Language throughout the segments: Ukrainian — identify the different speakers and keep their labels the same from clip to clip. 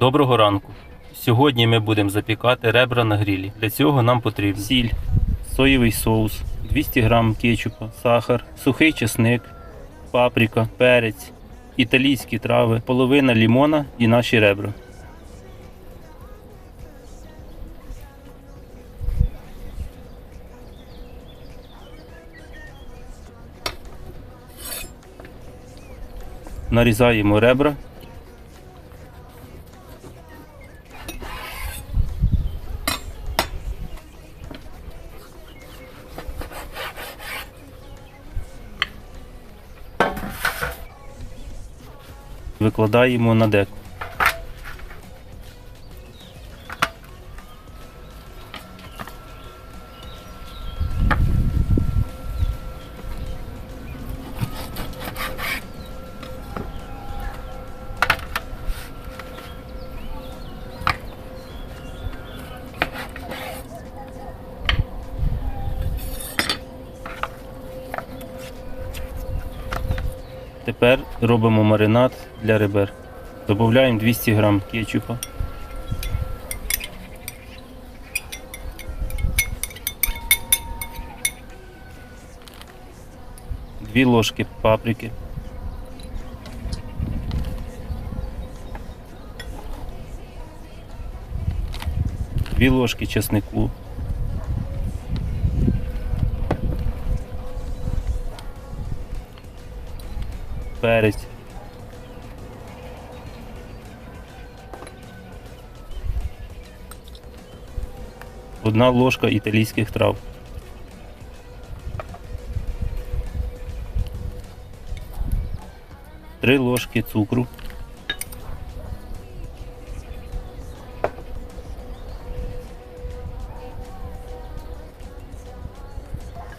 Speaker 1: Доброго ранку. Сьогодні ми будемо запікати ребра на грілі. Для цього нам потрібно сіль, соєвий соус, 200 г кетчупа, сахар, сухий чесник, паприка, перець, італійські трави, половина лімона і наші ребра. Нарізаємо ребра. Викладаємо на деко. Тепер робимо маринад для ребер. Додаємо 200 г кетчупа. Дві ложки паприки. Дві ложки чеснику. Перець. Одна ложка італійських трав. Три ложки цукру.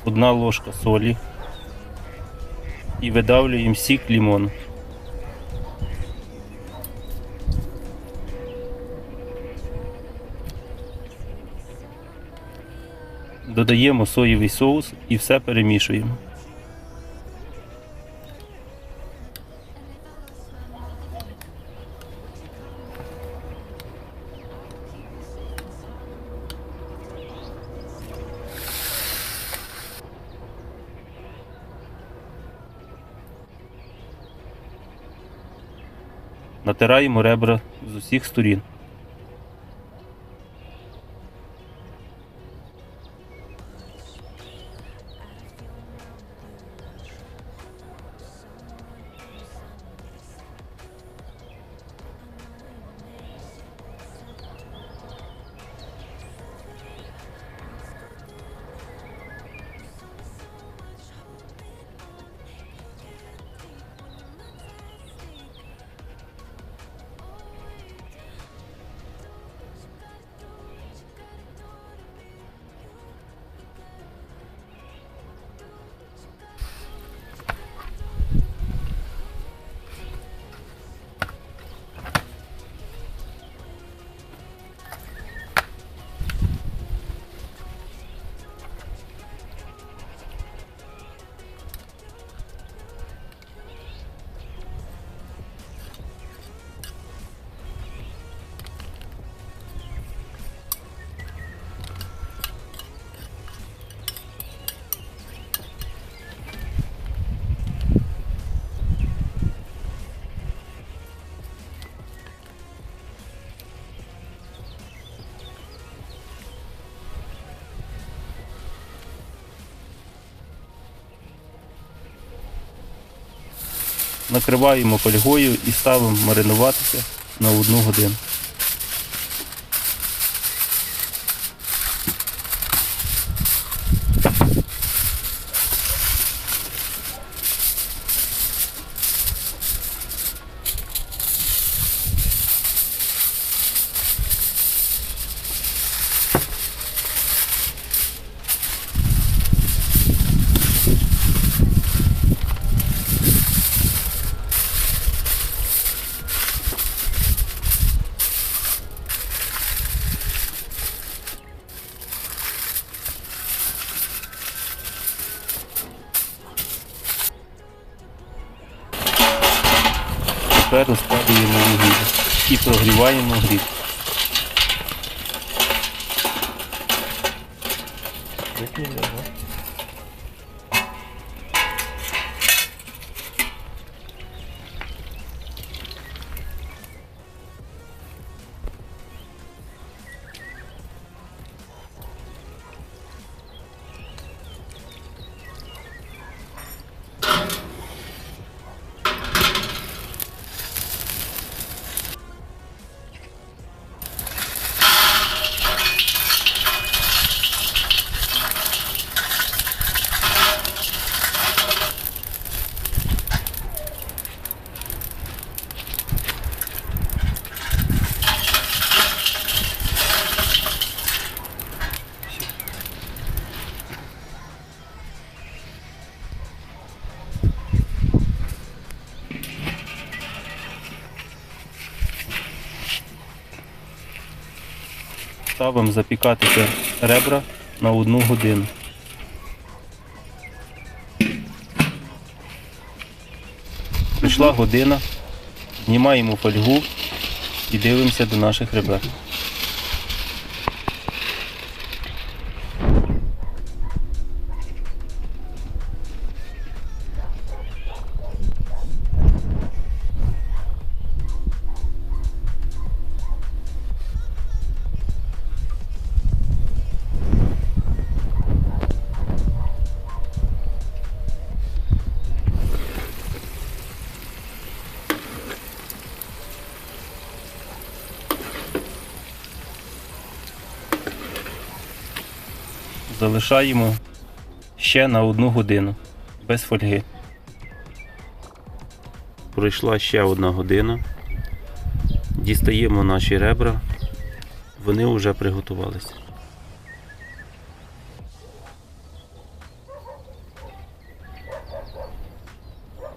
Speaker 1: Одна ложка солі. І видавлюємо сік лімону. Додаємо соєвий соус і все перемішуємо. Натираємо ребра з усіх сторін. Накриваємо фольгою і ставимо маринуватися на одну годину. Тепер розкладуємо вугілля. і прогріваємо гріль. Ставимо запікатися ребра на одну годину. Прийшла година, знімаємо фольгу і дивимося до наших ребер. Залишаємо ще на одну годину без фольги. Пройшла ще одна година. Дістаємо наші ребра. Вони вже приготувалися.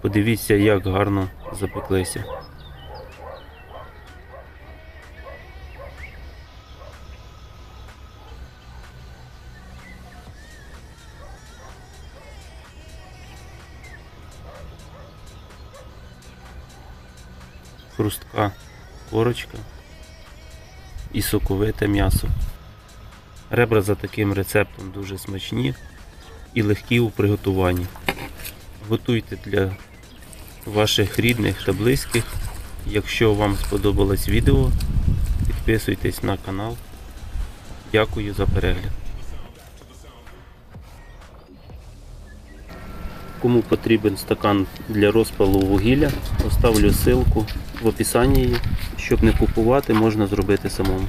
Speaker 1: Подивіться, як гарно запеклися. Хрустка корочка і соковите м'ясо. Ребра за таким рецептом дуже смачні і легкі у приготуванні. Готуйте для ваших рідних та близьких. Якщо вам сподобалось відео, підписуйтесь на канал. Дякую за перегляд. Кому потрібен стакан для розпалу вугілля, оставлю ссылку в описанні. Щоб не купувати, можна зробити самому.